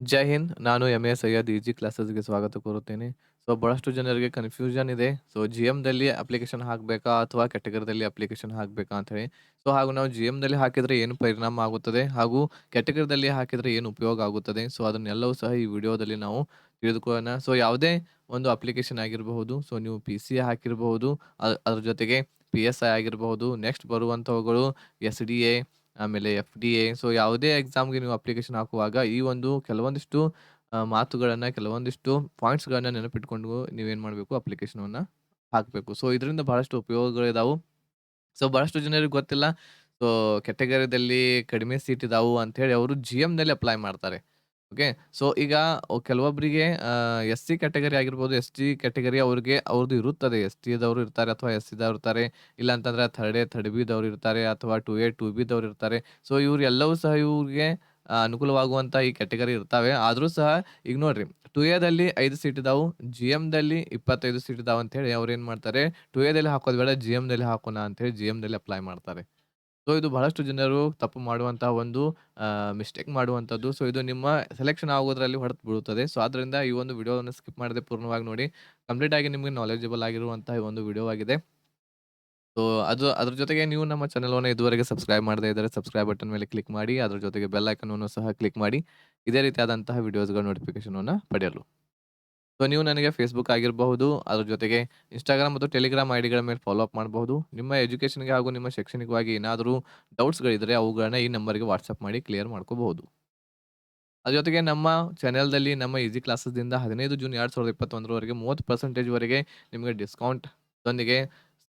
ಜೈ ಹಿಂದ್. ನಾನು M A Syed ji ಕ್ಲಾಸಸ್‌ಗೆ ಸ್ವಾಗತ ಕೋರುತ್ತೇನೆ. ಸೊ, ಬಹಳಷ್ಟು ಜನರಿಗೆ ಕನ್‌ಫ್ಯೂಷನ್ ಇದೆ. ಸೊ ಜಿ ಎಮ್ದಲ್ಲಿ ಅಪ್ಲಿಕೇಶನ್ ಹಾಕಬೇಕಾ ಅಥವಾ ಕ್ಯಾಟಗರಿದಲ್ಲಿ ಅಪ್ಲಿಕೇಶನ್ ಹಾಕಬೇಕಾ ಹೇಳಿ. ಸೊ, ಹಾಗೂ ನಾವು ಜಿ ಎಮ್ದಲ್ಲಿ ಹಾಕಿದರೆ ಏನು ಪರಿಣಾಮ ಆಗುತ್ತದೆ ಹಾಗೂ ಕ್ಯಾಟಗರಿದಲ್ಲಿ ಹಾಕಿದರೆ ಏನು ಉಪಯೋಗ ಆಗುತ್ತದೆ. ಸೊ, ಅದನ್ನೆಲ್ಲವೂ ಸಹ ಈ ವಿಡಿಯೋದಲ್ಲಿ ನಾವು ತಿಳಿದುಕೊಳ್ಳೋಣ. ಸೊ, ಯಾವುದೇ ಒಂದು ಅಪ್ಲಿಕೇಶನ್ ಆಗಿರಬಹುದು. ಸೊ, ನೀವು ಪಿ-ಸಿ ಹಾಕಿರಬಹುದು. ಅ, ಅದ್ರ ಜೊತೆಗೆ ಪಿ-ಎಸ್-ಐ ಆಗಿರಬಹುದು. ನೆಕ್ಸ್ಟ್ ಬರುವಂಥವುಗಳು ಎಸ್-ಡಿ-ಎ ಆಮೇಲೆ ಎಫ್-ಡಿ-ಎ ಸೊ ಯಾವುದೇ ಎಕ್ಸಾಮ್‌ಗೆ ನೀವು ಅಪ್ಲಿಕೇಶನ್ ಹಾಕುವಾಗ ಈ ಒಂದು ಕೆಲವೊಂದಿಷ್ಟು ಮಾತುಗಳನ್ನು ಮಾತುಗಳನ್ನ, ಕೆಲವೊಂದಿಷ್ಟು ಪಾಯಿಂಟ್ಸ್‌ಗಳನ್ನ ನೆನಪಿಟ್ಕೊಂಡು ನೀವೇನು ಮಾಡಬೇಕು ಅಪ್ಲಿಕೇಶನವನ್ನ ಹಾಕಬೇಕು. ಸೊ ಇದರಿಂದ ಬಹಳಷ್ಟು ಉಪಯೋಗಗಳಿದಾವು. ಸೊ ಬಹಳಷ್ಟು ಜನರಿಗೆ ಗೊತ್ತಿಲ್ಲ. ಸೊ ಕ್ಯಾಟಗರಿದಲ್ಲಿ ಕಡಿಮೆ ಸೀಟ್ ಇದಾವೆ ಅಂತ ಹೇಳಿ ಅವರು ಜಿಎಮ್‌ನಲ್ಲಿ ಅಪ್ಲೈ ಮಾಡ್ತಾರೆ. ಓಕೆ. ಸೊ ಈಗ ಕೆಲವೊಬ್ಬರಿಗೆ ಅ ಎಸ್-ಸಿ ಕ್ಯಾಟಗರಿ ಆಗಿರ್ಬೋದು, ಎಸ್-ಟಿ ಕ್ಯಾಟಗರಿ ಅವ್ರಿಗೆ ಅವ್ರದ್ದು ಇರುತ್ತದೆ. ಎಸ್-ಟಿದವರು ಇರ್ತಾರೆ ಅಥವಾ ಎಸ್-ಸಿದವ್ರು ಇರ್ತಾರೆ. ಇಲ್ಲ ಅಂತಂದ್ರೆ ಥರ್ಡ್ ಎ, ಥರ್ಡ್ ಬಿ-ದವ್ರು ಇರ್ತಾರೆ ಅಥವಾ ಟು ಎ, ಟು ಬಿ-ದವ್ರು ಇರ್ತಾರೆ. ಸೊ ಇವರೆಲ್ಲವೂ ಸಹ ಇವ್ರಿಗೆ ಅನುಕೂಲವಾಗುವಂಥ ಅನುಕೂಲವಾಗುವಂತ ಈ ಕ್ಯಾಟಗರಿ ಇರ್ತಾವೆ. ಆದರೂ ಸಹ ಈಗ ನೋಡ್ರಿ ಟು ಎದಲ್ಲಿ ಐದು ಸೀಟ್ ಇದಾವು. ಜಿಎಮ್‌ದಲ್ಲಿ 25 ಸೀಟ್ ಇದಾವೆ ಅಂತ ಹೇಳಿ ಅವ್ರು ಏನು ಮಾಡ್ತಾರೆ ಟು ಎದಲ್ಲಿ ಹಾಕೋದು ಬೇಡ ಜಿ ಎಮ್ದಲ್ಲಿ ಹಾಕೋಣ ಅಂತ ಹೇಳಿ ಜಿ ಎಮ್ದಲ್ಲಿ ಅಪ್ಲೈ ಮಾಡ್ತಾರೆ. ಸೊ ಇದು ಬಹಳಷ್ಟು ಜನರು ತಪ್ಪು ಮಾಡುವಂತಹ ಒಂದು ಮಿಸ್ಟೇಕ್ ಮಾಡುವಂಥದ್ದು. ಸೊ ಇದು ನಿಮ್ಮ ಸೆಲೆಕ್ಷನ್ ಆಗೋದ್ರಲ್ಲಿ ಹೊರತು ಬೀಳುತ್ತದೆ. ಸೊ ಆದ್ದರಿಂದ ಈ ಒಂದು ವಿಡಿಯೋವನ್ನು ಸ್ಕಿಪ್ ಮಾಡದೆ ಪೂರ್ಣವಾಗಿ ನೋಡಿ. ಕಂಪ್ಲೀಟ್ ಆಗಿ ನಿಮಗೆ ನಾಲೆಜಬಲ್ ಆಗಿರುವಂತಹ ಈ ಒಂದು ವಿಡಿಯೋ ಆಗಿದೆ. ಸೊ ಅದು, ಅದ್ರ ಜೊತೆಗೆ ನೀವು ನಮ್ಮ ಚಾನೆಲ್‌ವನ್ನ ಇದುವರೆಗೆ ಸಬ್ಸ್ಕ್ರೈಬ್ ಮಾಡದೇ ಇದ್ದರೆ ಸಬ್ಸ್ಕ್ರೈಬ್ ಬಟನ್ ಮೇಲೆ ಕ್ಲಿಕ್ ಮಾಡಿ. ಅದ್ರ ಜೊತೆಗೆ ಬೆಲ್ ಐಕಾನ್ ಸಹ ಕ್ಲಿಕ್ ಮಾಡಿ. ಇದೇ ರೀತಿಯಾದಂತಹ ವಿಡಿಯೋಸ್‌ಗಳ ಅನ್ನು ಪಡೆಯಲು. ಸೊ ನೀವು ನನಗೆ ಫೇಸ್‌ಬುಕ್ ಆಗಿರಬಹುದು. ಅದ್ರ ಜೊತೆಗೆ ಇನ್‌ಸ್ಟಾಗ್ರಾಮ್ ಮತ್ತು ಟೆಲಿಗ್ರಾಮ್ ಐಡಿಗಳ ಮೇಲೆ ಫಾಲೋ ಅಪ್ ಮಾಡಬಹುದು. ನಿಮ್ಮ ಎಜುಕೇಷನ್‌ಗೆ ಹಾಗೂ ನಿಮ್ಮ ಶೈಕ್ಷಣಿಕವಾಗಿ ಏನಾದರೂ ಡೌಟ್ಸ್ಗಳಿದ್ದರೆ ಅವುಗಳನ್ನ ಈ ನಂಬರ್‌ಗೆ ವಾಟ್ಸಪ್ ಮಾಡಿ ಕ್ಲಿಯರ್ ಮಾಡ್ಕೋಬಹುದು. ಅದ್ರ ಜೊತೆಗೆ ನಮ್ಮ ಚಾನೆಲ್‌ದಲ್ಲಿ ನಮ್ಮ ಈಸಿ ಕ್ಲಾಸಸ್‌ದಿಂದ 15 ಜೂನ್ ಎರಡು ಸಾವಿರದ ಇಪ್ಪತ್ತೊಂದರವರೆಗೆ ಮೂವತ್ತು ಪರ್ಸೆಂಟೇಜ್ವರೆಗೆ ನಿಮಗೆ ಡಿಸ್ಕೌಂಟ್ ದೊಂದಿಗೆ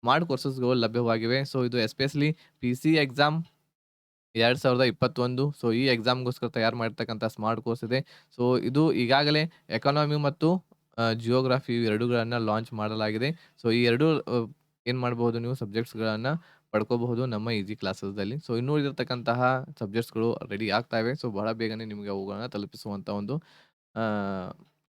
ಸ್ಮಾರ್ಟ್ ಕೋರ್ಸಸ್‌ಗಳು ಲಭ್ಯವಾಗಿವೆ. ಸೊ ಇದು ಎಸ್ಪೆಷಲಿ ಪಿ-ಸಿ ಎಕ್ಸಾಮ್ 2021 ಸೊ ಈ ಎಕ್ಸಾಮ್‌ಗೋಸ್ಕರ ತಯಾರು ಮಾಡಿರ್ತಕ್ಕಂಥ ಸ್ಮಾರ್ಟ್ ಕೋರ್ಸ್ ಇದೆ. ಸೊ ಇದು ಈಗಾಗಲೇ ಎಕಾನಮಿ ಮತ್ತು ಅ ಜಿಯೋಗ್ರಫಿ ಇವೆರಡುಗಳನ್ನ ಲಾಂಚ್ ಮಾಡಲಾಗಿದೆ. ಸೊ ಈ 2 ಅ ಏನ್ ಮಾಡಬಹುದು ನೀವು ಸಬ್ಜೆಕ್ಟ್ಸ್‌ಗಳನ್ನ ಪಡ್ಕೋಬಹುದು ನಮ್ಮ ಈಸಿ ಕ್ಲಾಸಸ್‌ದಲ್ಲಿ. ಸೊ ಇನ್ನೂ ಇರತಕ್ಕಂತಹ ಸಬ್ಜೆಕ್ಟ್ಸ್‌ಗಳು ರೆಡಿ ಆಗ್ತಾ ಇವೆ. ಸೊ ಬಹಳ ಬೇಗನೆ ನಿಮಗೆ ಅವುಗಳನ್ನು ತಲುಪಿಸುವಂತ ಒಂದು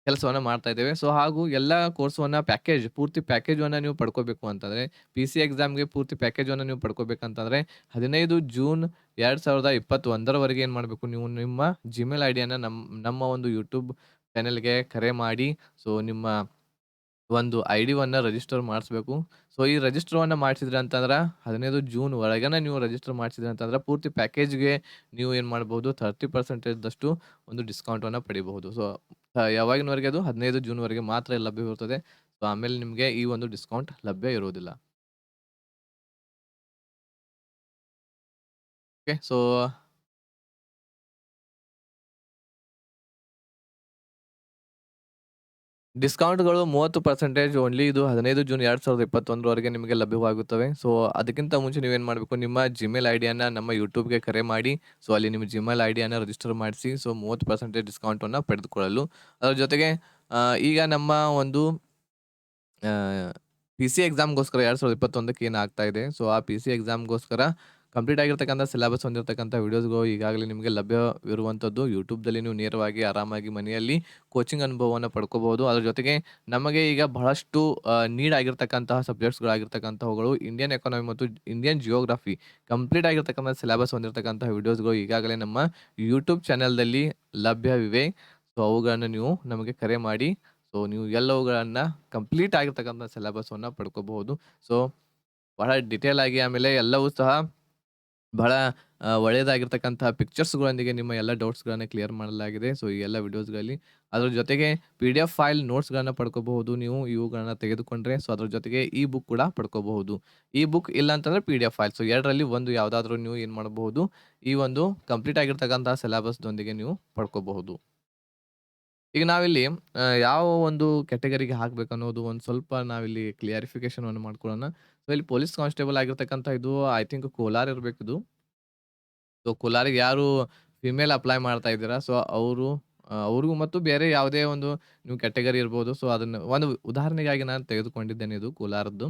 ಕೆಲಸವನ್ನು ಮಾಡ್ತಾ ಇದ್ದೇವೆ. ಸೊ ಹಾಗೂ ಎಲ್ಲಾ ಕೋರ್ಸವನ್ನ ಪ್ಯಾಕೇಜ್ ಪೂರ್ತಿ ಪ್ಯಾಕೇಜನ್ನು ನೀವು ಪಡ್ಕೋಬೇಕು ಅಂತಂದ್ರೆ ಪಿ-ಸಿ ಎಕ್ಸಾಮ್‌ಗೆ ಪೂರ್ತಿ ಪ್ಯಾಕೇಜನ್ನು ನೀವು ಪಡ್ಕೋಬೇಕಂತಂದ್ರೆ 15 ಜೂನ್ 2021 ಇಪ್ಪತ್ತೊಂದರವರೆಗೆ ಏನು ಮಾಡಬೇಕು ನೀವು ನಿಮ್ಮ ಜಿಮೇಲ್ ಐಡಿಯನ್ನ ನಮ್ಮ ನಮ್ಮ ಒಂದು ಯೂಟ್ಯೂಬ್ ಚಾನೆಲ್‌ಗೆ ಕರೆ ಮಾಡಿ ಸೊ ನಿಮ್ಮ ಒಂದು ಐಡಿವನ್ನ ರಿಜಿಸ್ಟರ್ ಮಾಡಿಸ್ಬೇಕು. ಸೊ ಈ ರಿಜಿಸ್ಟರ್ವನ್ನು ಮಾಡಿಸಿದ್ರಿ ಅಂತಂದ್ರ 15 ಜೂನ್ ಒಳಗನ ನೀವು ರಿಜಿಸ್ಟರ್ ಮಾಡಿಸಿದ್ರಿ ಅಂತಂದ್ರೆ ಪೂರ್ತಿ ಪ್ಯಾಕೇಜ್‌ಗೆ ನೀವು ಏನು ಮಾಡಬಹುದು 30% ದಷ್ಟು ಒಂದು ಡಿಸ್ಕೌಂಟನ್ನು ಪಡಿಬಹುದು. ಸೊ ಯಾವಾಗಿನವರೆಗೆ ಅದು 15 ಜೂನ್‌ವರೆಗೆ ಮಾತ್ರ ಲಭ್ಯವಿರುತ್ತದೆ. ಸೊ ಆಮೇಲೆ ನಿಮಗೆ ಈ ಒಂದು ಡಿಸ್ಕೌಂಟ್ ಲಭ್ಯ ಇರುವುದಿಲ್ಲ. ಓಕೆ. ಸೊ ಡಿಸ್ಕೌಂಟ್‌ಗಳು 30% ಓನ್ಲಿ ಇದು 15 ಜೂನ್ ಎರಡು ಸಾವಿರದ ಇಪ್ಪತ್ತೊಂದರವರೆಗೆ ನಿಮಗೆ ಲಭ್ಯವಾಗುತ್ತವೆ. ಸೊ ಅದಕ್ಕಿಂತ ಮುಂಚೆ ನೀವೇನು ಮಾಡಬೇಕು, ನಿಮ್ಮ ಜಿಮೇಲ್ ಐಡಿಯನ್ನ ನಮ್ಮ ಯೂಟ್ಯೂಬ್‌ಗೆ ಕರೆ ಮಾಡಿ. ಸೊ ಅಲ್ಲಿ ನಿಮ್ಮ ಜಿಮೇಲ್ ಐಡಿಯನ್ನ ರಿಜಿಸ್ಟರ್ ಮಾಡಿಸಿ. ಸೊ 30% ಡಿಸ್ಕೌಂಟನ್ನು ಪಡೆದುಕೊಳ್ಳಲು. ಅದರ ಜೊತೆಗೆ ಈಗ ನಮ್ಮ ಒಂದು ಪಿ-ಸಿ ಎಕ್ಸಾಮ್‌ಗೋಸ್ಕರ ಎರಡು ಸಾವಿರದ ಇಪ್ಪತ್ತೊಂದಕ್ಕೆ ಏನಾಗ್ತಾ ಇದೆ. ಸೊ ಆ ಪಿ-ಸಿ ಎಕ್ಸಾಮ್‌ಗೋಸ್ಕರ ಕಂಪ್ಲೀಟ್ ಆಗಿರ್ತಕ್ಕಂಥ ಸಿಲೆಬಸ್ ಹೊಂದಿರತಕ್ಕಂಥ ವಿಡಿಯೋಸ್‌ಗಳು ಈಗಾಗಲೇ ನಿಮಗೆ ಲಭ್ಯವಿರುವಂಥದ್ದು ಯೂಟ್ಯೂಬ್‌ದಲ್ಲಿ ನೀವು ನೇರವಾಗಿ ಆರಾಮಾಗಿ ಮನೆಯಲ್ಲಿ ಕೋಚಿಂಗ್ ಅನುಭವವನ್ನು ಪಡ್ಕೋಬಹುದು. ಅದರ ಜೊತೆಗೆ ನಮಗೆ ಈಗ ಬಹಳಷ್ಟು ನೀಡ್ ಆಗಿರ್ತಕ್ಕಂತಹ ಸಬ್ಜೆಕ್ಟ್ಸ್‌ಗಳಾಗಿರ್ತಕ್ಕಂಥವುಗಳು ಇಂಡಿಯನ್ ಎಕಾನಮಿ ಮತ್ತು ಇಂಡಿಯನ್ ಜಿಯೋಗ್ರಫಿ ಕಂಪ್ಲೀಟ್ ಆಗಿರ್ತಕ್ಕಂಥ ಸಿಲೆಬಸ್ ಹೊಂದಿರತಕ್ಕಂಥ ವೀಡಿಯೋಸ್ಗಳು ಈಗಾಗಲೇ ನಮ್ಮ ಯೂಟ್ಯೂಬ್ ಚಾನೆಲ್‌ದಲ್ಲಿ ಲಭ್ಯವಿವೆ. ಸೊ ಅವುಗಳನ್ನು ನೀವು ನಮಗೆ ಕರೆ ಮಾಡಿ. ಸೊ ನೀವು ಎಲ್ಲವುಗಳನ್ನು ಕಂಪ್ಲೀಟ್ ಆಗಿರ್ತಕ್ಕಂಥ ಸಿಲೆಬಸ್ಸನ್ನು ಪಡ್ಕೋಬಹುದು. ಸೊ ಬಹಳ ಡಿಟೇಲ್ ಆಗಿ ಆಮೇಲೆ ಎಲ್ಲವೂ ಸಹ ಬಹಳ ಒಳ್ಳೆಯದಾಗಿರ್ತಕ್ಕಂಥ ಪಿಕ್ಚರ್ಸ್‌ಗಳೊಂದಿಗೆ ನಿಮ್ಮ ಎಲ್ಲ ಡೌಟ್ಸ್ಗಳನ್ನು ಕ್ಲಿಯರ್ ಮಾಡಲಾಗಿದೆ. ಸೊ ಈ ಎಲ್ಲ ವಿಡಿಯೋಸ್‌ಗಳಲ್ಲಿ. ಅದರ ಜೊತೆಗೆ ಪಿ ಡಿ ಎಫ್ ಫೈಲ್ ನೋಟ್ಸ್ಗಳನ್ನು ಪಡ್ಕೋಬಹುದು ನೀವು ಇವುಗಳನ್ನ ತೆಗೆದುಕೊಂಡ್ರೆ. ಸೊ ಅದ್ರ ಜೊತೆಗೆ ಇ ಬುಕ್ ಕೂಡ ಪಡ್ಕೋಬಹುದು. ಇ ಬುಕ್ ಇಲ್ಲ ಅಂತಂದ್ರೆ ಎಫ್ ಫೈಲ್. ಸೊ ಎರಡರಲ್ಲಿ ಒಂದು ಯಾವುದಾದ್ರೂ ನೀವು ಏನು ಮಾಡಬಹುದು ಈ ಒಂದು ಕಂಪ್ಲೀಟ್ ಆಗಿರ್ತಕ್ಕಂಥ ಸಿಲೆಬಸ್‌ದೊಂದಿಗೆ ನೀವು ಪಡ್ಕೋಬಹುದು. ಈಗ ನಾವಿಲ್ಲಿ ಯಾವ ಒಂದು ಕ್ಯಾಟಗರಿಗೆ ಹಾಕ್ಬೇಕು ಅನ್ನೋದು ಒಂದು ಸ್ವಲ್ಪ ನಾವಿಲ್ಲಿ ಕ್ಲಿಯರಿಫಿಕೇಷನ್‌ವನ್ನು ಮಾಡ್ಕೊಳ್ಳೋಣ. ಸೊ, ಇಲ್ಲಿ ಪೊಲೀಸ್ ಕಾನ್ಸ್ಟೇಬಲ್ ಆಗಿರ್ತಕ್ಕಂಥ ಇದು, ಐ ಥಿಂಕ್ ಕೋಲಾರ ಇದು ಸೊ, ಕೋಲಾರಿಗೆ ಯಾರು ಫಿಮೇಲ್ ಅಪ್ಲೈ ಮಾಡ್ತಾ ಇದ್ದೀರಾ ಸೊ, ಅವರು ಅವ್ರಿಗೂ ಮತ್ತು ಬೇರೆ ಯಾವುದೇ ಒಂದು ನೀವು ಕ್ಯಾಟಗರಿ ಇರ್ಬೋದು. ಸೊ, ಅದನ್ನು ಒಂದು ಉದಾಹರಣೆಗಾಗಿ ನಾನು ತೆಗೆದುಕೊಂಡಿದ್ದೇನೆ ಇದು ಕೋಲಾರದ್ದು.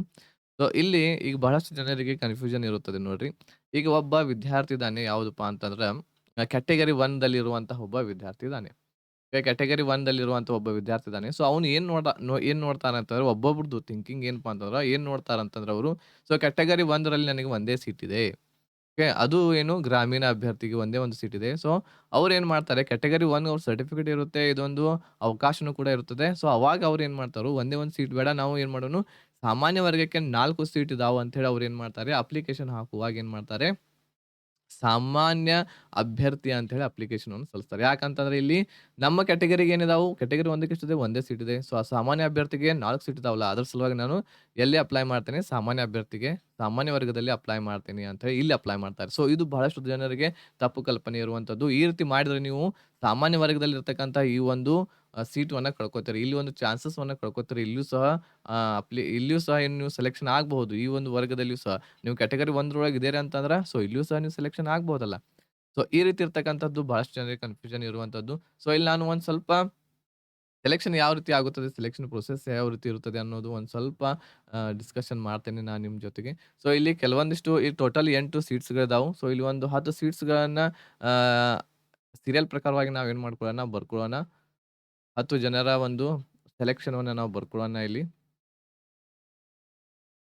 ಸೊ, ಇಲ್ಲಿ ಈಗ ಬಹಳಷ್ಟು ಜನರಿಗೆ ಕನ್‌ಫ್ಯೂಷನ್ ಇರುತ್ತದೆ ನೋಡ್ರಿ. ಈಗ ಒಬ್ಬ ವಿದ್ಯಾರ್ಥಿ ಇದ್ದಾನೆ ಯಾವುದಪ್ಪ ಅಂತಂದ್ರೆ ಕ್ಯಾಟಗರಿ 1 ದಲ್ಲಿರುವಂತಹ ಒಬ್ಬ ವಿದ್ಯಾರ್ಥಿ ಇದ್ದಾನೆ. ಕ್ಯಾಟಗರಿ 1 ದಲ್ಲಿರುವಂತಹ ಒಬ್ಬ ವಿದ್ಯಾರ್ಥಿ ಇದ್ದಾನೆ. ಸೊ ಅವನು ಏನ್ ನೋಡ ಏನ್ ನೋಡ್ತಾನೆ ಅಂತಂದ್ರೆ ಒಬ್ಬೊಬ್ರದ್ದು ಥಿಂಕಿಂಗ್ ಏನಪ್ಪಾ ಅಂತಂದ್ರೆ, ಏನ್ ನೋಡ್ತಾರಂತಂದ್ರೆ ಅವರು ಸೊ ಕ್ಯಾಟಗರಿ 1 ರಲ್ಲಿ ನನಗೆ ಒಂದೇ ಸೀಟ್ ಇದೆ. ಓಕೆ. ಅದು ಏನು ಗ್ರಾಮೀಣ ಅಭ್ಯರ್ಥಿಗೆ ಒಂದೇ ಒಂದು ಸೀಟ್ ಇದೆ. ಸೊ, ಏನು ಮಾಡ್ತಾರೆ ಕ್ಯಾಟಗರಿ ಒನ್ ಅವ್ರ ಸರ್ಟಿಫಿಕೇಟ್ ಇರುತ್ತೆ. ಇದೊಂದು ಅವಕಾಶನೂ ಕೂಡ ಇರುತ್ತದೆ. ಸೊ, ಅವಾಗ ಅವ್ರು ಏನ್ ಮಾಡ್ತಾರು, ಒಂದೇ ಒಂದು ಸೀಟ್ ಬೇಡ ನಾವು ಏನ್ ಮಾಡೋನು, ಸಾಮಾನ್ಯ ವರ್ಗಕ್ಕೆ ನಾಲ್ಕು ಸೀಟ್ ಇದಾವ ಅಂತೇಳಿ ಅವ್ರು ಏನ್ ಮಾಡ್ತಾರೆ, ಅಪ್ಲಿಕೇಶನ್ ಹಾಕುವಾಗ ಏನ್ ಮಾಡ್ತಾರೆ, ಸಾಮಾನ್ಯ ಅಭ್ಯರ್ಥಿ ಅಂತ ಹೇಳಿ ಅಪ್ಲಿಕೇಶನ್ ಅನ್ನು ಸಲ್ಲಿಸ್ತಾರೆ. ಯಾಕಂತಂದ್ರೆ ಇಲ್ಲಿ ನಮ್ಮ ಕ್ಯಾಟಗರಿಗೆ ಏನಿದಾವು, ಕ್ಯಾಟಗರಿ ಒಂದಕ್ಕೆ ಎಷ್ಟಿದೆ ಒಂದೇ ಸೀಟ್ ಇದೆ. ಸೊ, ಆ ಸಾಮಾನ್ಯ ಅಭ್ಯರ್ಥಿಗೆ ನಾಲ್ಕು ಸೀಟ್ ಇದಾವಲ್ಲ, ಅದ್ರ ಸಲುವಾಗಿ ನಾನು ಎಲ್ಲಿ ಅಪ್ಲೈ ಮಾಡ್ತೇನೆ, ಸಾಮಾನ್ಯ ಅಭ್ಯರ್ಥಿಗೆ, ಸಾಮಾನ್ಯ ವರ್ಗದಲ್ಲಿ ಅಪ್ಲೈ ಮಾಡ್ತೀನಿ ಅಂತೇಳಿ ಇಲ್ಲಿ ಅಪ್ಲೈ ಮಾಡ್ತಾರೆ. ಸೊ, ಇದು ಬಹಳಷ್ಟು ಜನರಿಗೆ ತಪ್ಪು ಕಲ್ಪನೆ ಇರುವಂತದ್ದು. ಈ ರೀತಿ ಮಾಡಿದ್ರೆ ನೀವು ಸಾಮಾನ್ಯ ವರ್ಗದಲ್ಲಿ ಇರ್ತಕ್ಕಂಥ ಈ ಒಂದು ಅ ಕಳ್ಕೊತಾರೆ. ಇಲ್ಲಿ ಒಂದು ಚಾನ್ಸಸ್‌ವನ್ನ ಕಳ್ಕೊತಾರೆ. ಇಲ್ಲಿಯೂ ಸಹ ಅಪ್ಲಿ ಇಲ್ಲಿಯೂ ಸಹ ಏನು ನೀವು ಸೆಲೆಕ್ಷನ್ ಆಗಬಹುದು. ಈ ಒಂದು ವರ್ಗದಲ್ಲಿಯೂ ಸಹ. ನೀವು ಕ್ಯಾಟಗರಿ 1 ರೊಳಗೆ ಅಂತಂದ್ರೆ ಅಂತಂದ್ರ, ಸೊ, ಇಲ್ಲಿಯೂ ಸಹ ನೀವು ಸೆಲೆಕ್ಷನ್ ಆಗ್ಬಹುದಲ್ಲ. ಸೊ, ಈ ರೀತಿ ಇರ್ತಕ್ಕಂಥದ್ದು ಬಹಳಷ್ಟು ಜನರಿಗೆ ಕನ್‌ಫ್ಯೂಷನ್ ಇರುವಂತದ್ದು. ಸೊ, ಇಲ್ಲಿ ನಾನು ಒಂದು ಸ್ವಲ್ಪ ಸೆಲೆಕ್ಷನ್ ಯಾವ ರೀತಿ ಆಗುತ್ತದೆ, ಸೆಲೆಕ್ಷನ್ ಪ್ರೊಸೆಸ್ ಯಾವ ರೀತಿ ಇರುತ್ತದೆ ಅನ್ನೋದು ಒಂದು ಸ್ವಲ್ಪ ಡಿಸ್ಕಷನ್ ಮಾಡ್ತೇನೆ ನಾನು ನಿಮ್ಮ ಜೊತೆಗೆ. ಸೊ, ಇಲ್ಲಿ ಕೆಲವೊಂದಿಷ್ಟು ಈ ಟೋಟಲ್ 8 ಸೀಟ್ಸ್‌ಗಳಿದಾವು. ಸೊ, ಇಲ್ಲಿ ಒಂದು 10 ಸೀಟ್ಸ್‌ಗಳನ್ನ ಸೀರಿಯಲ್ ಪ್ರಕಾರವಾಗಿ ನಾವು ಏನು ಮಾಡ್ಕೊಳ್ಳೋಣ, ಬರ್ಕೊಳ್ಳೋಣ. 10 ಜನರ ಒಂದು ಸೆಲೆಕ್ಷನ್ವನ್ನು ನಾವು ಬರ್ಕೊಳ್ಳೋಣ ಇಲ್ಲಿ.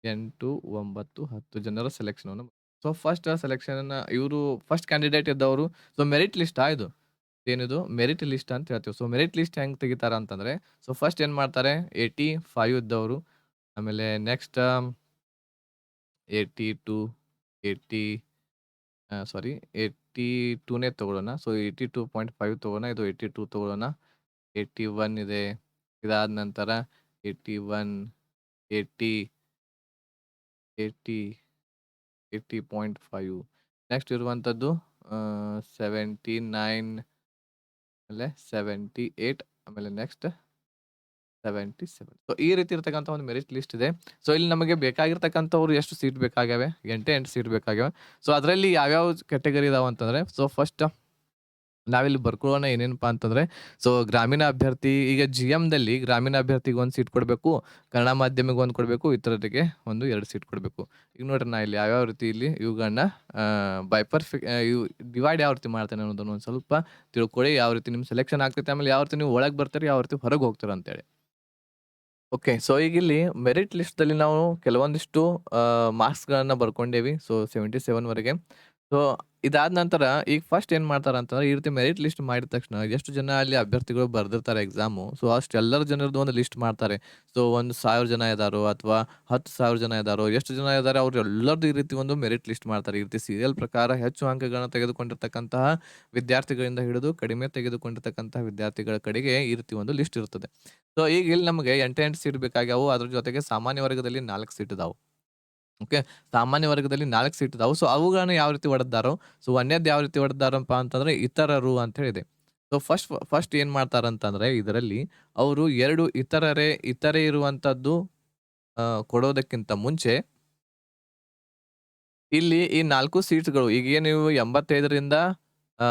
8, 9, 10 ಜನರ ಸೆಲೆಕ್ಷನ್‌ವನ್ನ ಸೊ, ಫಸ್ಟ್ ಸೆಲೆಕ್ಷನ್ ಇವರು ಫಸ್ಟ್ ಕ್ಯಾಂಡಿಡೇಟ್ ಇದ್ದವರು ಸೊ, ಮೆರಿಟ್ ಲಿಸ್ಟ್ ಇದು? ಏನಿದು ಮೆರಿಟ್ ಲಿಸ್ಟ್ ಅಂತ ಹೇಳ್ತೀವಿ. ಸೊ, ಮೆರಿಟ್ ಲಿಸ್ಟ್ ಹೆಂಗೆ ತೆಗಿತಾರ ಅಂತಂದ್ರೆ, ಸೊ, ಫಸ್ಟ್ ಏನು ಮಾಡ್ತಾರೆ 85 ಇದ್ದವರು, ಆಮೇಲೆ ನೆಕ್ಸ್ಟ್ 82, 80 ಸಾರಿ 82ನೇ ತಗೊಳ್ಳೋಣ. ಸೊ, 82.5 ತೊಗೊಳೋಣ ಇದು 82 ತಗೊಳ್ಳೋಣ. 81 ಇದೆ. ಇದಾದ ನಂತರ 81, 80 80, 80.5 ನೆಕ್ಸ್ಟ್ ಇರುವಂಥದ್ದು ಸೆವೆಂಟಿ 79 ಆಮೇಲೆ 78 ಆಮೇಲೆ ನೆಕ್ಸ್ಟ್ 77 ಸೊ, ಈ ರೀತಿ ಇರ್ತಕ್ಕಂಥ ಒಂದು ಮೆರಿಟ್ ಲಿಸ್ಟ್ ಇದೆ. ಸೊ, ಇಲ್ಲಿ ನಮಗೆ ಬೇಕಾಗಿರ್ತಕ್ಕಂಥವ್ರು ಎಷ್ಟು ಸೀಟ್ ಬೇಕಾಗ್ಯಾವೆ, ಎಂಟು ಎಂಟು ಸೀಟ್ ಬೇಕಾಗ್ಯಾವೆ. ಸೊ, ಅದರಲ್ಲಿ ಯಾವ್ಯಾವ ಕ್ಯಾಟಗರಿ ಇದಾವೆ ಅಂತಂದರೆ ಸೊ, ಫಸ್ಟ್ ನಾವಿಲ್ಲಿ ಬರ್ಕೊಳ್ಳೋಣ ಏನೇನಪ್ಪ ಅಂತಂದರೆ ಸೊ, ಗ್ರಾಮೀಣ ಅಭ್ಯರ್ಥಿ ಈಗ ಜಿ ಎಮ್ದಲ್ಲಿ ಗ್ರಾಮೀಣ ಅಭ್ಯರ್ಥಿಗೆ ಒಂದು ಸೀಟ್ ಕೊಡಬೇಕು ಕನ್ನಡ ಮಾಧ್ಯಮಿಗೆ ಒಂದು ಕೊಡಬೇಕು ಇತರರಿಗೆ ಒಂದು ಎರಡು ಸೀಟ್ ಕೊಡಬೇಕು ಈಗ ನೋಡ್ರಿ ನಾ ಇಲ್ಲಿ ಯಾವ್ಯಾವ ರೀತಿ ಇಲ್ಲಿ ಇವುಗಳನ್ನ ಬೈ ಪರ್ಫೆಕ್ಟ್ ಇವು ಡಿವೈಡ್ ಯಾವ ರೀತಿ ಮಾಡ್ತಾನೆ ಅನ್ನೋದನ್ನ ಒಂದು ಸ್ವಲ್ಪ ತಿಳ್ಕೊಳ್ಳಿ. ಯಾವ ರೀತಿ ನಿಮ್ಮ ಸೆಲೆಕ್ಷನ್ ಆಗ್ತೈತೆ ಆಮೇಲೆ ಯಾವ ರೀತಿ ನೀವು ಒಳಗೆ ಬರ್ತೀರಿ, ಯಾವ ರೀತಿ ಹೊರಗೆ ಹೋಗ್ತಾರೆ ಅಂತೇಳಿ. ಓಕೆ. ಸೊ, ಈಗ ಇಲ್ಲಿ ಮೆರಿಟ್ ಲಿಸ್ಟಲ್ಲಿ ನಾವು ಕೆಲವೊಂದಿಷ್ಟು ಮಾರ್ಕ್ಸ್‌ಗಳನ್ನ ಬರ್ಕೊಂಡೇವಿ. ಸೊ, 77 ವರೆಗೆ. ಸೊ, ಇದಾದ ನಂತರ ಈಗ ಫಸ್ಟ್ ಏನ್ ಮಾಡ್ತಾರ ಅಂತಂದ್ರೆ, ಈ ರೀತಿ ಮೆರಿಟ್ ಲಿಸ್ಟ್ ಮಾಡಿದ ತಕ್ಷಣ ಎಷ್ಟು ಜನ ಅಲ್ಲಿ ಅಭ್ಯರ್ಥಿಗಳು ಬರ್ದಿರ್ತಾರೆ ಎಕ್ಸಾಮು. ಸೊ, ಅಷ್ಟು ಎಲ್ಲರ ಜನರದ್ದು ಒಂದು ಲಿಸ್ಟ್ ಮಾಡ್ತಾರೆ. ಸೊ, ಒಂದು ಸಾವಿರ ಜನ ಇದ್ದಾರೋ ಅಥವಾ 10,000 ಜನ ಇದ್ದಾರೋ ಎಷ್ಟು ಜನ ಇದ್ದಾರೆ ಅವ್ರು ಎಲ್ಲರದ್ದು ಈ ರೀತಿ ಒಂದು ಮೆರಿಟ್ ಲಿಸ್ಟ್ ಮಾಡ್ತಾರೆ. ಈ ರೀತಿ ಸೀರಿಯಲ್ ಪ್ರಕಾರ ಹೆಚ್ಚು ಅಂಕಗಳನ್ನ ತೆಗೆದುಕೊಂಡಿರ್ತಕ್ಕಂತಹ ವಿದ್ಯಾರ್ಥಿಗಳಿಂದ ಹಿಡಿದು ಕಡಿಮೆ ತೆಗೆದುಕೊಂಡಿರ್ತಕ್ಕಂತಹ ವಿದ್ಯಾರ್ಥಿಗಳ ಕಡೆಗೆ ಈ ರೀತಿ ಒಂದು ಲಿಸ್ಟ್ ಇರ್ತದೆ. ಸೊ, ಈಗ ಇಲ್ಲಿ ನಮಗೆ 8 8 ಸೀಟ್ ಬೇಕಾಗ್ಯಾವು. ಅದ್ರ ಜೊತೆಗೆ ಸಾಮಾನ್ಯ ವರ್ಗದಲ್ಲಿ ನಾಲ್ಕು ಸೀಟ್ ಇದಾವು. ಓಕೆ. ಸಾಮಾನ್ಯ ವರ್ಗದಲ್ಲಿ ನಾಲ್ಕು ಸೀಟ್ ಇದಾವೆ ಸೊ, ಅವುಗಳನ್ನು ಯಾವ ರೀತಿ ಹೊಡೆದಾರೋ ಸೊ, ಅನ್ಯದ್ದು ಯಾವ ರೀತಿ ಹೊಡೆದಾರಪ್ಪ ಅಂತಂದ್ರೆ ಇತರರು ಅಂತ ಹೇಳಿದೆ ಸೊ, ಫಸ್ಟ್ ಫಸ್ಟ್ ಏನ್ ಮಾಡ್ತಾರಂತಂದ್ರೆ ಇದರಲ್ಲಿ ಅವರು ಎರಡು ಇತರರೇ ಇತರೆ ಇರುವಂತದ್ದು ಅ ಕೊಡೋದಕ್ಕಿಂತ ಮುಂಚೆ ಇಲ್ಲಿ ಈ ನಾಲ್ಕು ಸೀಟ್ಸ್‌ಗಳು ಈಗ ಏನು ಇವು 85ರಿಂದ ಆ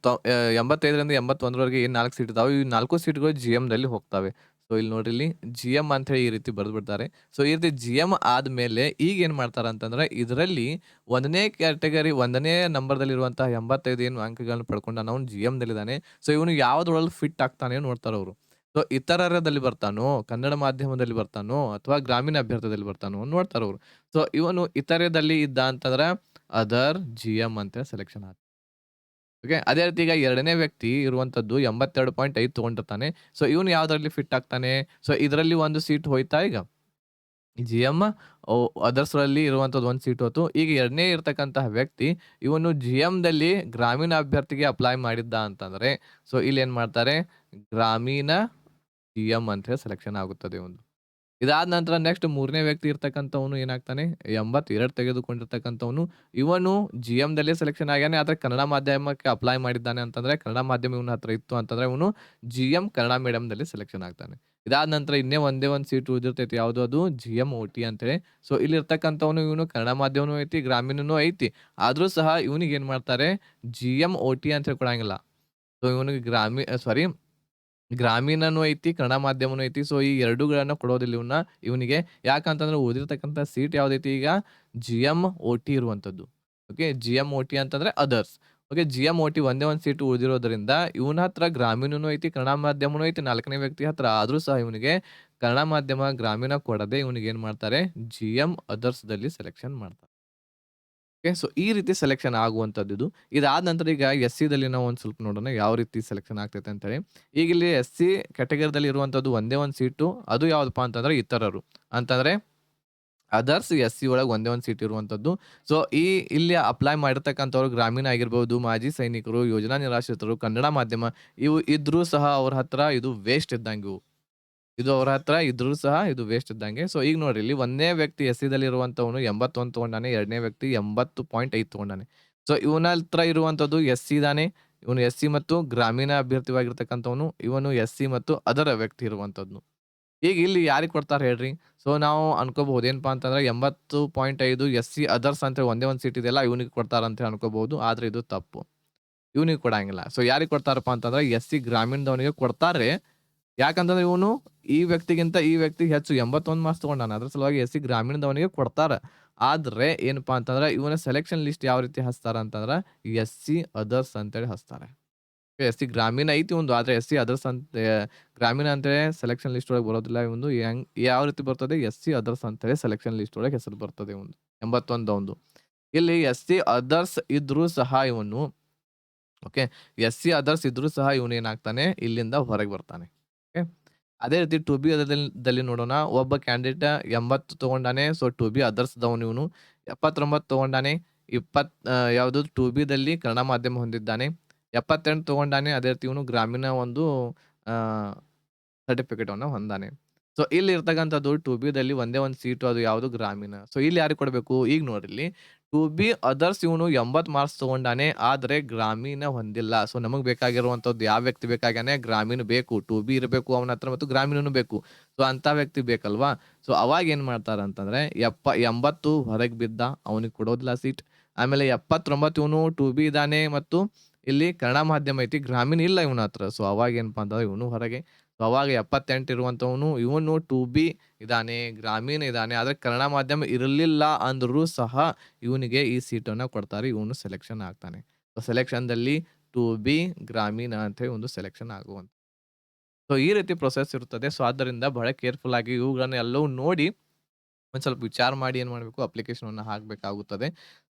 ತೊ ಅ 85ರಿಂದ 81 ರವರೆಗೆ ಏನ್ 4 ಸೀಟ್ ಇದಾವೆ. ಈ ನಾಲ್ಕು ಸೀಟ್‌ಗಳು ಜಿಎಂದಲ್ಲಿ ಹೋಗ್ತವೆ. ಸೊ, ಇಲ್ಲಿ ನೋಡ್ರಿ ಇಲ್ಲಿ ಜಿಎಂ ಅಂತ ಹೇಳಿ ಈ ರೀತಿ ಬರ್ದ್ಬಿಡ್ತಾರೆ. ಸೊ, ಈ ರೀತಿ ಜಿ ಎಂ ಆದ್ಮೇಲೆ ಈಗ ಏನು ಮಾಡ್ತಾರೆ ಅಂತಂದ್ರೆ, ಇದರಲ್ಲಿ ಒಂದನೇ ಕ್ಯಾಟಗರಿ ಒಂದನೇ ನಂಬರ್‌ದಲ್ಲಿರುವಂತಹ 85 ಏನು ಅಂಕಗಳನ್ನ ಪಡ್ಕೊಂಡಾನ ಜಿ ಎಮ್ದಲ್ಲಿದ್ದಾನೆ ಸೊ, ಇವನು ಯಾವ್ದ್ರೊಳಗೆ ಫಿಟ್ ಆಗ್ತಾನೆ ನೋಡ್ತಾರೆ ನೋಡ್ತಾರವ್ರು. ಸೊ, ಇತರರದಲ್ಲಿ ಬರ್ತಾನೋ, ಕನ್ನಡ ಮಾಧ್ಯಮದಲ್ಲಿ ಬರ್ತಾನೋ, ಅಥವಾ ಗ್ರಾಮೀಣ ಅಭ್ಯರ್ಥದಲ್ಲಿ ಬರ್ತಾನೋ ನೋಡ್ತಾರೆ ನೋಡ್ತಾರವ್ರು. ಸೊ, ಇವನು ಇತರದಲ್ಲಿ ಇದ್ದ ಅಂತಂದ್ರೆ ಅದರ್ ಜಿ ಎಂ ಅಂತ ಸೆಲೆಕ್ಷನ್ ಆಗ್ ಓಕೆ. ಅದೇ ರೀತಿ ಈಗ ಎರಡನೇ ವ್ಯಕ್ತಿ ಇರುವಂತದ್ದು 82.5 ತಗೊಂಡಿರ್ತಾನೆ. ಸೊ, ಇವನು ಯಾವ್ದ್ರಲ್ಲಿ ಫಿಟ್ ಆಗ್ತಾನೆ. ಸೊ, ಇದರಲ್ಲಿ ಒಂದು ಸೀಟ್ ಹೋಯ್ತಾ ಈಗ? ಜಿ ಎಂ ಅದರ್ಸ್‌ರಲ್ಲಿ ಇರುವಂಥದ್ದು ಒಂದು ಸೀಟ್ ಹೊತ್ತು ಈಗ ಎರಡನೇ ಇರ್ತಕ್ಕಂತಹ ವ್ಯಕ್ತಿ ಇವನು ಜಿಎಂದಲ್ಲಿ ಗ್ರಾಮೀಣ ಅಭ್ಯರ್ಥಿಗೆ ಅಪ್ಲೈ ಮಾಡಿದ್ದ ಅಂತಂದರೆ ಸೊ, ಇಲ್ಲಿ ಏನು ಮಾಡ್ತಾರೆ ಗ್ರಾಮೀಣ ಜಿ ಎಂ ಅಂತ ಹೇಳಿ ಸೆಲೆಕ್ಷನ್ ಆಗುತ್ತದೆ ಇವಂದು. ಇದಾದ ನಂತರ ನೆಕ್ಸ್ಟ್ ಮೂರನೇ ವ್ಯಕ್ತಿ ಇರ್ತಕ್ಕಂಥವನು ಏನಾಗ್ತಾನೆ 82 ತೆಗೆದುಕೊಂಡಿರ್ತಕ್ಕಂಥವನು ಇವನು ಜಿ ಜಿಎಂದಲ್ಲೇ ಸೆಲೆಕ್ಷನ್ ಆಗ್ಯಾನೆ. ಆದರೆ ಕನ್ನಡ ಮಾಧ್ಯಮಕ್ಕೆ ಅಪ್ಲೈ ಮಾಡಿದ್ದಾನೆ ಅಂತಂದ್ರೆ, ಕನ್ನಡ ಮಾಧ್ಯಮ ಇವನ ಹತ್ರ ಇತ್ತು ಅಂತಂದ್ರೆ ಇವನು ಜಿ ಎಂ ಕನ್ನಡ ಮೀಡಿಯಂದಲ್ಲಿ ಸೆಲೆಕ್ಷನ್ ಆಗ್ತಾನೆ. ಇದಾದ ನಂತರ ಇನ್ನೇ ಒಂದೇ ಒಂದು ಸೀಟ್ ಉಳಿದಿರ್ತೈತಿ. ಯಾವುದು ಅದು ಜಿಎಂ ಟಿ ಅಂತೇಳಿ. ಸೊ, ಇಲ್ಲಿ ಇರ್ತಕ್ಕಂಥವನು ಇವನು ಕನ್ನಡ ಮಾಧ್ಯಮನೂ ಐತಿ, ಗ್ರಾಮೀಣನೂ ಐತಿ. ಆದರೂ ಸಹ ಇವನಿಗೆ ಏನು ಮಾಡ್ತಾರೆ ಜಿ ಎಂ ಓ ಟಿ ಅಂತ ಹೇಳಿ ಕೊಡಂಗಿಲ್ಲ. ಸೊ, ಇವನಿಗೆ ಗ್ರಾಮೀ ಸಾರಿ ಗ್ರಾಮೀಣನೂ ಐತಿ, ಕನ್ನಡ ಮಾಧ್ಯಮನೂ ಐತಿ. ಸೊ, ಈ ಎರಡುಗಳನ್ನು ಕೊಡೋದಿಲ್ಲ ಇವನ್ನ ಇವನಿಗೆ. ಯಾಕಂತಂದ್ರೆ ಉಳಿದಿರ್ತಕ್ಕಂಥ ಸೀಟ್ ಯಾವ್ದೈತಿ ಈಗ ಜಿಎಂ ಟಿ ಇರುವಂತದ್ದು. ಓಕೆ. ಜಿಎಂ ಟಿ ಅಂತಂದ್ರೆ ಅದರ್ಸ್. ಓಕೆ. ಜಿಎಂ ಟಿ ಒಂದೇ ಒಂದು ಸೀಟ್ ಉಳಿದಿರೋದ್ರಿಂದ ಇವನ ಹತ್ರ ಗ್ರಾಮೀಣನೂ ಐತಿ, ಕನ್ನಡ ಮಾಧ್ಯಮನೂ ಐತಿ ನಾಲ್ಕನೇ ವ್ಯಕ್ತಿ ಹತ್ರ. ಆದ್ರೂ ಸಹ ಇವನಿಗೆ ಕನ್ನಡ ಮಾಧ್ಯಮ, ಗ್ರಾಮೀಣ ಕೊಡದೆ ಇವನಿಗೆ ಏನ್ ಮಾಡ್ತಾರೆ ಜಿಎಂ ಅದರ್ಸ್‌ದಲ್ಲಿ ಸೆಲೆಕ್ಷನ್ ಮಾಡ್ತಾರೆ. ಓಕೆ. ಸೊ ಈ ರೀತಿ ಸೆಲೆಕ್ಷನ್ ಆಗುವಂಥದ್ದು ಇದು. ಇದಾದ ನಂತರ ಈಗ ಎಸ್-ಸಿದಲ್ಲಿ ನಾವು ಒಂದು ಸ್ವಲ್ಪ ನೋಡೋಣ ಯಾವ ರೀತಿ ಸೆಲೆಕ್ಷನ್ ಆಗ್ತೈತೆ ಅಂತೇಳಿ. ಈಗ ಇಲ್ಲಿ ಎಸ್-ಸಿ ಕ್ಯಾಟಗರಿದಲ್ಲಿ ಇರುವಂಥದ್ದು ಒಂದೇ ಒಂದು ಸೀಟು. ಅದು ಯಾವುದಪ್ಪ ಅಂತಂದ್ರೆ ಇತರರು. ಅಂತಂದ್ರೆ ಅದರ್ಸ್ ಎಸ್-ಸಿ ಒಳಗೆ ಒಂದೇ ಒಂದು ಸೀಟ್ ಇರುವಂಥದ್ದು. ಸೊ ಈ ಇಲ್ಲಿ ಅಪ್ಲೈ ಮಾಡಿರ್ತಕ್ಕಂಥವ್ರು ಗ್ರಾಮೀಣ ಆಗಿರ್ಬೋದು, ಮಾಜಿ ಸೈನಿಕರು, ಯೋಜನಾ ನಿರಾಶ್ರಿತರು, ಕನ್ನಡ ಮಾಧ್ಯಮ ಇವು ಇದ್ರೂ ಸಹ ಅವ್ರ ಹತ್ರ ಇದು ವೇಸ್ಟ್ ಇದ್ದಂಗೆ ಇವು. ಇದು ಅವ್ರ ಹತ್ರ, ಇದ್ರೂ ಸಹ ಇದು ವೇಸ್ಟ್ ಇದ್ದಂಗೆ. ಸೊ ಈಗ ನೋಡ್ರಿ, ಇಲ್ಲಿ ಒಂದೇ ವ್ಯಕ್ತಿ ಎಸ್-ಸಿದಲ್ಲಿ ಇರುವಂತವನು 81 ತಗೊಂಡಾನೆ. ಎರಡನೇ ವ್ಯಕ್ತಿ 80.5 ತಗೊಂಡಾನೆ. ಸೊ ಇವನ ಹತ್ರ ಇರುವಂಥದ್ದು ಎಸ್-ಸಿ ದಾನೆ ಇವನು ಎಸ್-ಸಿ ಮತ್ತು ಗ್ರಾಮೀಣ ಅಭ್ಯರ್ಥಿವಾಗಿರ್ತಕ್ಕಂಥವನು. ಇವನು ಎಸ್-ಸಿ ಮತ್ತು ಅದರ ವ್ಯಕ್ತಿ ಇರುವಂಥದ್ದು. ಈಗ ಇಲ್ಲಿ ಯಾರಿಗೆ ಕೊಡ್ತಾರೆ ಹೇಳ್ರಿ? ಸೊ ನಾವು ಅನ್ಕೋಬಹುದು ಏನಪ್ಪಾ ಅಂತಂದ್ರೆ 80.5 ಎಸ್-ಸಿ, ಅದರ್ಸ್ ಅಂತೇಳಿ ಒಂದೇ ಒಂದು ಸೀಟ್ ಇದೆಯಲ್ಲ, ಇವನಿಗೆ ಕೊಡ್ತಾರ ಅಂತ ಅನ್ಕೋಬಹುದು. ಆದ್ರೆ ಇದು ತಪ್ಪು. ಇವನಿಗೆ ಕೊಡಂಗಿಲ್ಲ. ಸೊ ಯಾರಿಗೆ ಕೊಡ್ತಾರಪ್ಪ ಅಂತಂದ್ರೆ, ಎಸ್-ಸಿ ಗ್ರಾಮೀಣದವನಿಗೆ ಕೊಡ್ತಾರೆ. ಯಾಕಂತಂದ್ರೆ ಇವನು ಈ ವ್ಯಕ್ತಿಗಿಂತ ಈ ವ್ಯಕ್ತಿ ಹೆಚ್ಚು 81 ಮಾರ್ಕ್ಸ್ ತಗೊಂಡಾನ. ಅದ್ರ ಸಲುವಾಗಿ ಎಸ್-ಸಿ ಗ್ರಾಮೀಣದವನಿಗೆ ಕೊಡ್ತಾರ. ಆದ್ರೆ ಏನಪ್ಪಾ ಅಂತಂದ್ರೆ ಇವನ ಸೆಲೆಕ್ಷನ್ ಲಿಸ್ಟ್ ಯಾವ ರೀತಿ ಹಚ್ತಾರ ಅಂತಂದ್ರೆ ಎಸ್-ಸಿ ಅದರ್ಸ್ ಅಂತೇಳಿ ಹಚ್ತಾರೆ. ಎಸ್-ಸಿ ಗ್ರಾಮೀಣ ಐತಿ ಒಂದು, ಆದ್ರೆ ಎಸ್-ಸಿ ಅದರ್ಸ್ ಅಂತ, ಗ್ರಾಮೀಣ ಅಂತೇಳಿ ಸೆಲೆಕ್ಷನ್ ಲಿಸ್ಟ್ ಒಳಗೆ ಬರೋದಿಲ್ಲ ಒಂದು ಹೆಂಗ್, ಯಾವ ರೀತಿ ಬರ್ತದೆ ಎಸ್-ಸಿ ಅದರ್ಸ್ ಅಂತೇಳಿ ಸೆಲೆಕ್ಷನ್ ಲಿಸ್ಟ್ ಒಳಗೆ ಹೆಸರು ಬರ್ತದೆ ಒಂದು ಎಂಬತ್ತೊಂದು ಒಂದು ಇಲ್ಲಿ ಎಸ್-ಸಿ ಅದರ್ಸ್ ಇದ್ರೂ ಸಹ ಇವನು ಓಕೆ. ಎಸ್-ಸಿ ಅದರ್ಸ್ ಇದ್ರೂ ಸಹ ಇವನು ಏನಾಗ್ತಾನೆ ಇಲ್ಲಿಂದ ಹೊರಗೆ ಬರ್ತಾನೆ. ಅದೇ ರೀತಿ ಟು ಬಿ ಅದರ್ದಲ್ಲಿ ನೋಡೋಣ. ಒಬ್ಬ ಕ್ಯಾಂಡಿಡೇಟ್ 80 ತಗೊಂಡಾನೆ. ಸೊ ಟು ಬಿ ಅದರ್ಸ್‌ದವನು ಇವನು. ಎಪ್ಪತ್ತೊಂಬತ್ತು ತೊಗೊಂಡಾನೆ, ಇಪ್ಪತ್ ಯಾವುದು ಟು ಬಿದಲ್ಲಿ ಕನ್ನಡ ಮಾಧ್ಯಮ ಹೊಂದಿದ್ದಾನೆ. ಎಪ್ಪತ್ತೆಂಟು ತೊಗೊಂಡಾನೆ, ಅದೇ ರೀತಿ ಇವನು ಗ್ರಾಮೀಣ ಒಂದು ಸರ್ಟಿಫಿಕೇಟ್ ಸರ್ಟಿಫಿಕೇಟನ್ನು ಹೊಂದಾನೆ. ಸೊ ಇಲ್ಲಿ ಇರ್ತಕ್ಕಂಥದ್ದು ಟು ಬಿದಲ್ಲಿ ಒಂದೇ ಒಂದು ಸೀಟು ಅದು ಯಾವುದು, ಗ್ರಾಮೀಣ. ಸೊ ಇಲ್ಲಿ ಯಾರಿಗೆ ಕೊಡಬೇಕು? ಈಗ ನೋಡ್ರಿ ಟು ಬಿ ಅದರ್ಸ್ ಇವನು 80 ಮಾರ್ಕ್ಸ್ ತಗೊಂಡಾನೆ. ಆದ್ರೆ ಗ್ರಾಮೀಣ ಹೊಂದಿಲ್ಲ. ಸೊ ನಮಗೆ ಬೇಕಾಗಿರುವಂಥದ್ದು ಯಾವ ವ್ಯಕ್ತಿ ಬೇಕಾಗ್ಯಾನೆ? ಗ್ರಾಮೀಣ ಬೇಕು. ಟು ಬಿ ಇರಬೇಕು ಅವನ ಹತ್ರ ಮತ್ತು ಗ್ರಾಮೀಣನು ಬೇಕು. ಸೊ ಅಂತ ವ್ಯಕ್ತಿ ಬೇಕಲ್ವಾ? ಸೊ ಅವಾಗ ಏನ್ ಮಾಡ್ತಾರ ಅಂತಂದ್ರೆ, ಎಪ್ಪ 80 ಹೊರಗೆ ಬಿದ್ದ. ಅವನಿಗೆ ಕೊಡೋದಿಲ್ಲ ಸೀಟ್. ಆಮೇಲೆ 79 ಇವನು ಟು ಬಿ ಇದಾನೆ ಮತ್ತು ಇಲ್ಲಿ ಕನ್ನಡ ಮಾಧ್ಯಮ ಐತಿ. ಗ್ರಾಮೀಣ ಇಲ್ಲ ಇವನ ಹತ್ರ. ಸೊ ಅವಾಗ ಏನಪ್ಪಾ ಅಂತಂದ್ರೆ, ಇವನು ಹೊರಗೆ. ಅವಾಗ 78 ಇರುವಂಥವನು ಇವನು ಟು ಬಿ ಇದ್ದಾನೆ ಗ್ರಾಮೀಣ ಇದ್ದಾನೆ ಆದರೆ ಕನ್ನಡ ಮಾಧ್ಯಮ ಇರಲಿಲ್ಲ ಅಂದರೂ ಸಹ ಇವನಿಗೆ ಈ ಸೀಟನ್ನು ಕೊಡ್ತಾರೆ. ಇವನು ಸೆಲೆಕ್ಷನ್ ಆಗ್ತಾನೆ. ಸೊ ಸೆಲೆಕ್ಷನ್‌ದಲ್ಲಿ ಟು ಬಿ, ಗ್ರಾಮೀಣ ಅಂತ ಒಂದು ಸೆಲೆಕ್ಷನ್ ಆಗುವಂಥ ಸೊ ಈ ರೀತಿ ಪ್ರೊಸೆಸ್ ಇರುತ್ತದೆ. ಸೊ ಆದ್ದರಿಂದ ಬಹಳ ಕೇರ್‌ಫುಲ್ ಆಗಿ ಇವುಗಳನ್ನ ಎಲ್ಲವೂ ನೋಡಿ ಒಂದು ಸ್ವಲ್ಪ ವಿಚಾರ ಮಾಡಿ ಏನು ಮಾಡಬೇಕು ಅಪ್ಲಿಕೇಶನನ್ನು ಹಾಕಬೇಕಾಗುತ್ತದೆ.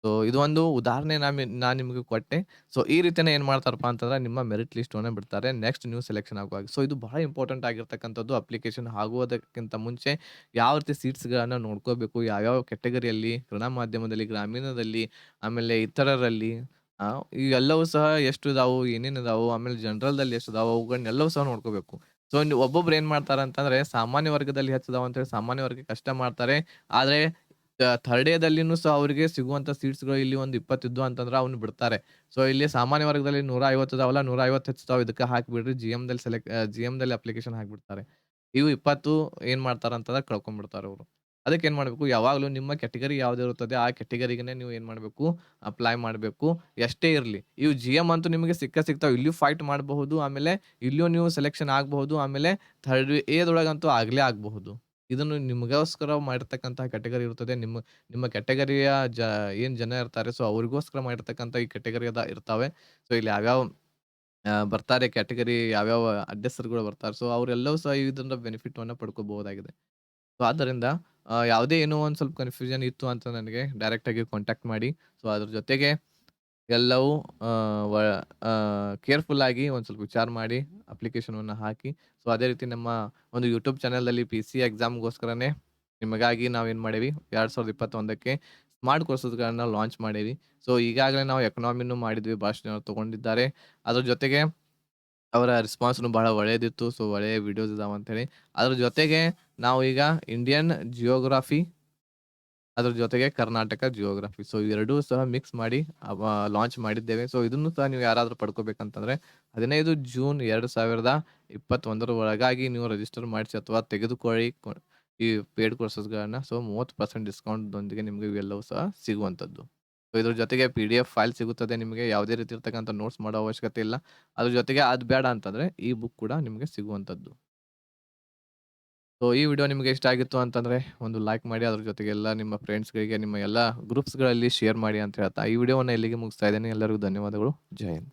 ಸೊ ಇದು ಒಂದು ಉದಾಹರಣೆ ನಾನು ನಿಮಗೆ ಕೊಟ್ಟೆ. ಸೊ ಈ ರೀತಿನೇ ಏನು ಮಾಡ್ತಾರಪ್ಪ ಅಂತಂದ್ರೆ ನಿಮ್ಮ ಮೆರಿಟ್ ಲಿಸ್ಟನ್ನ ಬಿಡ್ತಾರೆ. ನೆಕ್ಸ್ಟ್ ನೀವು ಸೆಲೆಕ್ಷನ್ ಆಗುವಾಗ. ಸೊ ಇದು ಬಹಳ ಇಂಪಾರ್ಟೆಂಟ್ ಆಗಿರ್ತಕ್ಕಂಥದ್ದು. ಅಪ್ಲಿಕೇಶನ್ ಆಗುವುದಕ್ಕಿಂತ ಮುಂಚೆ ಯಾವ ರೀತಿ ಸೀಟ್ಸ್‌ಗಳನ್ನು ನೋಡ್ಕೋಬೇಕು. ಯಾವ್ಯಾವ ಕೆಟಗರಿಯಲ್ಲಿ ಕನ್ನಡ ಮಾಧ್ಯಮದಲ್ಲಿ, ಗ್ರಾಮೀಣದಲ್ಲಿ, ಆಮೇಲೆ ಇತರರಲ್ಲಿ ಇವೆಲ್ಲವೂ ಸಹ ಎಷ್ಟು ಇದಾವು, ಏನೇನು ಇದಾವು, ಆಮೇಲೆ ಜನರಲ್‌ದಲ್ಲಿ ಎಷ್ಟು ಇದಾವು ಅವುಗಳನ್ನೆಲ್ಲವೂ ಸಹ ನೋಡ್ಕೋಬೇಕು. ಸೊ ಒಬ್ಬೊಬ್ರು ಏನು ಮಾಡ್ತಾರೆ ಅಂತಂದ್ರೆ ಸಾಮಾನ್ಯ ವರ್ಗದಲ್ಲಿ ಹೆಚ್ಚಿದಾವ ಅಂತೇಳಿ ಸಾಮಾನ್ಯ ವರ್ಗಕ್ಕೆ ಕಷ್ಟ ಮಾಡ್ತಾರೆ. ಆದ್ರೆ ಥರ್ಡ್ ಎದಲ್ಲಿನೂ ಸಹ ಅವರಿಗೆ ಸಿಗುವಂಥ ಸೀಟ್ಸ್‌ಗಳು ಇಲ್ಲಿ ಒಂದು 20 ಇದ್ವು ಅಂತಂದ್ರೆ ಅವ್ನ ಬಿಡ್ತಾರೆ. ಸೊ ಇಲ್ಲಿ ಸಾಮಾನ್ಯ ವರ್ಗದಲ್ಲಿ 150 ಐವತ್ತು 150 ಹೆಚ್ಚುತಾವ ಇದಕ್ಕೆ ಹಾಕ್ಬಿಡ್ರಿ. ಜಿಎಮ್‌ದಲ್ಲಿ ಸೆಲೆಕ್ಟ್ ಅ ಜಿಎಮ್‌ದಲ್ಲಿ ಅಪ್ಲಿಕೇಶನ್ ಹಾಕಿಬಿಡ್ತಾರೆ. ಇವು 20 ಏನು ಮಾಡ್ತಾರೆ ಅಂತಂದ್ರೆ ಕಳ್ಕೊಂಡ್ಬಿಡ್ತಾರೆ ಅವರು. ಅದಕ್ಕೆ ಏನು ಮಾಡಬೇಕು ಯಾವಾಗಲೂ ನಿಮ್ಮ ಕ್ಯಾಟಗರಿ ಯಾವ್ದು ಇರುತ್ತದೆ ಆ ಕ್ಯಾಟಗರಿಗೇನೆ ನೀವು ಏನು ಮಾಡಬೇಕು ಅಪ್ಲೈ ಮಾಡಬೇಕು. ಎಷ್ಟೇ ಇರಲಿ ಇವು ಜಿಎಮ್ ಅಂತೂ ನಿಮಗೆ ಸಿಕ್ಕ ಸಿಗ್ತಾವೆ. ಇಲ್ಲಿಯೂ ಫೈಟ್ ಮಾಡಬಹುದು. ಆಮೇಲೆ ಇಲ್ಲಿಯೂ ನೀವು ಸೆಲೆಕ್ಷನ್ ಆಗಬಹುದು. ಆಮೇಲೆ ಥರ್ಡ್ ಎದೊಳಗಂತೂ ಆಗ್ಲೇ ಆಗಬಹುದು. ಇದನ್ನು ನಿಮಗೋಸ್ಕರ ಮಾಡಿರ್ತಕ್ಕಂತಹ ಕ್ಯಾಟಗರಿ ಇರುತ್ತದೆ. ನಿಮ್ಮ ನಿಮ್ಮ ಕ್ಯಾಟಗರಿಯ ಜ, ಏನು ಜನ ಇರ್ತಾರೆ ಸೊ ಅವ್ರಿಗೋಸ್ಕರ ಮಾಡಿರ್ತಕ್ಕಂಥ ಈ ಕ್ಯಾಟಗರಿ ಅದ ಇರ್ತಾವೆ. ಸೊ ಇಲ್ಲಿ ಯಾವ್ಯಾವ ಬರ್ತಾರೆ ಕ್ಯಾಟಗರಿ ಯಾವ್ಯಾವ ಅಡ್ಡೆಸರ್ಗಳು ಬರ್ತಾರೆ. ಸೊ ಅವರೆಲ್ಲವೂ ಸಹ ಇದರಿಂದ ಬೆನಿಫಿಟನ್ನ ಪಡ್ಕೋಬಹುದಾಗಿದೆ. ಸೊ ಆದ್ದರಿಂದ ಯಾವುದೇ ಏನೋ ಒಂದು ಸ್ವಲ್ಪ ಕನ್‌ಫ್ಯೂಷನ್ ಇತ್ತು ಅಂತ ನನಗೆ ಡೈರೆಕ್ಟ್ ಆಗಿ ಕಾಂಟ್ಯಾಕ್ಟ್ ಮಾಡಿ. ಸೊ ಅದ್ರ ಜೊತೆಗೆ ಎಲ್ಲವೂ ಕೇರ್‌ಫುಲ್ ಆಗಿ ಒಂದು ಸ್ವಲ್ಪ ವಿಚಾರ ಮಾಡಿ ಅಪ್ಲಿಕೇಶನನ್ನು ಹಾಕಿ. ಸೊ ಅದೇ ರೀತಿ ನಮ್ಮ ಒಂದು ಯೂಟ್ಯೂಬ್ ಚಾನಲಲ್ಲಿ ಪಿ-ಸಿ ಎಕ್ಸಾಮ್‌ಗೋಸ್ಕರನೇ ನಿಮಗಾಗಿ ನಾವೇನು ಮಾಡೀವಿ ಎರಡು ಸಾವಿರದ ಇಪ್ಪತ್ತೊಂದಕ್ಕೆ ಸ್ಮಾರ್ಟ್ ಕೋರ್ಸಸ್‌ಗಳನ್ನ ಲಾಂಚ್ ಮಾಡೀವಿ ಸೊ ಈಗಾಗಲೇ ನಾವು ಎಕನಾಮಿನು ಮಾಡಿದ್ವಿ. ಭಾಷೆ ತಗೊಂಡಿದ್ದಾರೆ. ಅದ್ರ ಜೊತೆಗೆ ಅವರ ರೆಸ್ಪಾನ್ಸ್‌ನು ಬಹಳ ಒಳ್ಳೆಯದಿತ್ತು. ಸೊ ಒಳ್ಳೆಯ ವಿಡಿಯೋಸ್ ಇದಾವ ಅಂತೇಳಿ. ಅದ್ರ ಜೊತೆಗೆ ನಾವು ಈಗ ಇಂಡಿಯನ್ ಜಿಯೋಗ್ರಾಫಿ ಅದ್ರ ಜೊತೆಗೆ ಕರ್ನಾಟಕ ಜಿಯೋಗ್ರಫಿ ಸೊ ಎರಡೂ ಸಹ ಮಿಕ್ಸ್ ಮಾಡಿ ಲಾಂಚ್ ಮಾಡಿದ್ದೇವೆ. ಸೊ ಇದನ್ನು ಸಹ ನೀವು ಯಾರಾದರೂ ಪಡ್ಕೋಬೇಕಂತಂದ್ರೆ 15 ಜೂನ್ 2021ರ ಒಳಗಾಗಿ ನೀವು ರಿಜಿಸ್ಟರ್ ಮಾಡಿಸಿ ಅಥವಾ ತೆಗೆದುಕೊಳ್ಳಿ ಈ ಪೇಡ್ ಕೋರ್ಸಸ್‌ಗಳನ್ನ. ಸೊ 30% ಡಿಸ್ಕೌಂಟ್‌ದೊಂದಿಗೆ ನಿಮಗೆ ಇವೆಲ್ಲವೂ ಸಹ ಸಿಗುವಂಥದ್ದು. ಸೊ ಇದ್ರ ಜೊತೆಗೆ ಪಿ ಡಿ ಎಫ್ ಫೈಲ್ ಸಿಗುತ್ತದೆ ನಿಮಗೆ. ಯಾವುದೇ ರೀತಿ ಇರ್ತಕ್ಕಂಥ ನೋಟ್ಸ್ ಮಾಡೋ ಅವಶ್ಯಕತೆ ಇಲ್ಲ. ಅದ್ರ ಜೊತೆಗೆ ಅದು ಬೇಡ ಅಂತಂದ್ರೆ ಈ ಬುಕ್ ಕೂಡ ನಿಮಗೆ ಸಿಗುವಂಥದ್ದು. ಸೊ ಈ ವಿಡಿಯೋ ನಿಮಗೆ ಇಷ್ಟ ಆಗಿತ್ತು ಅಂತಂದರೆ ಒಂದು ಲೈಕ್ ಮಾಡಿ. ಅದ್ರ ಜೊತೆಗೆ ಎಲ್ಲ ನಿಮ್ಮ ಫ್ರೆಂಡ್ಸ್‌ಗಳಿಗೆ ನಿಮ್ಮ ಎಲ್ಲ ಗ್ರೂಪ್ಸ್‌ಗಳಲ್ಲಿ ಶೇರ್ ಮಾಡಿ ಅಂತ ಹೇಳ್ತಾ ಈ ವಿಡಿಯೋವನ್ನು ಇಲ್ಲಿಗೆ ಮುಗಿಸ್ತಾ ಇದ್ದೀನಿ. ಎಲ್ಲರಿಗೂ ಧನ್ಯವಾದಗಳು. ಜೈ ಹಿಂದ್.